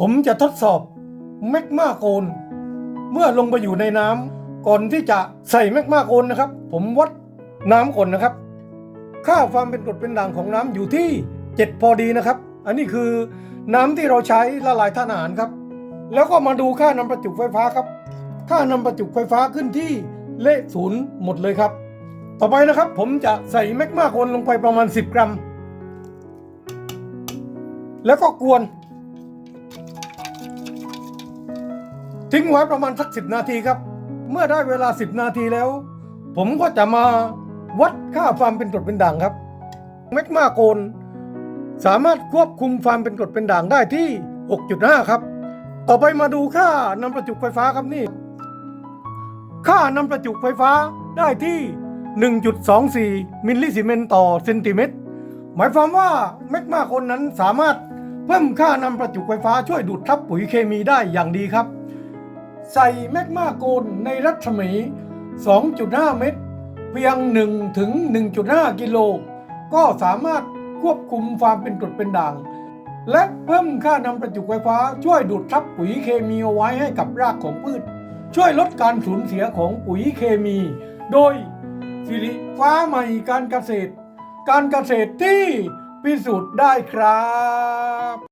ผมจะทดสอบแมกมาโกน เมื่อลงไปอยู่ในน้ำก่อนที่จะใส่แมกมาโกนนะครับ ผมวัดน้ำก่อนนะครับ ค่าความเป็นกรดเป็นด่างของน้ำอยู่ที่ 7 พอดีนะครับ อันนี้คือน้ำที่เราใช้ละลายท่าตุอาหารครับ แล้วก็มาดูค่านำประจุไฟฟ้าครับ ค่านำประจุไฟฟ้าขึ้นที่เลขศูนย์หมดเลยครับ ต่อไปนะครับ ผมจะใส่แมกมาโกนลงไปประมาณ 10 กรัม แล้วก็กวน ทิ้งไว้ประมาณสัก10นาทีครับ เมื่อได้เวลา10นาทีแล้ว ผมก็จะมาวัดค่าความเป็นกรดเป็นด่างครับแมกมาโกนสามารถควบคุมความเป็นกรดเป็นด่างได้ที่ 6.5 ครับ ต่อไปมาดูค่านำประจุไฟฟ้าครับนี่ ค่านำประจุไฟฟ้าได้ที่ 1.24 มิลลิซีเมนต์ต่อเซนติเมตร หมายความว่าแมกมาโคนนั้นสามารถเพิ่มค่านำประจุไฟฟ้าช่วยดูดทับปุ๋ยเคมีได้อย่างดีครับ ใส่แมกมาโกนในรัศมี 2.5 เมตร เพียง 1 ถึง 1.5 กิโล ก็สามารถควบคุมความเป็นกรดเป็นด่าง และเพิ่มค่านำประจุไฟฟ้า ช่วยดูดทับปุ๋ยเคมีเอาไว้ให้กับรากของพืช ช่วยลดการสูญเสียของปุ๋ยเคมี โดยสิริฟ้าใหม่การเกษตร การเกษตรที่พิสูจน์ได้ครับ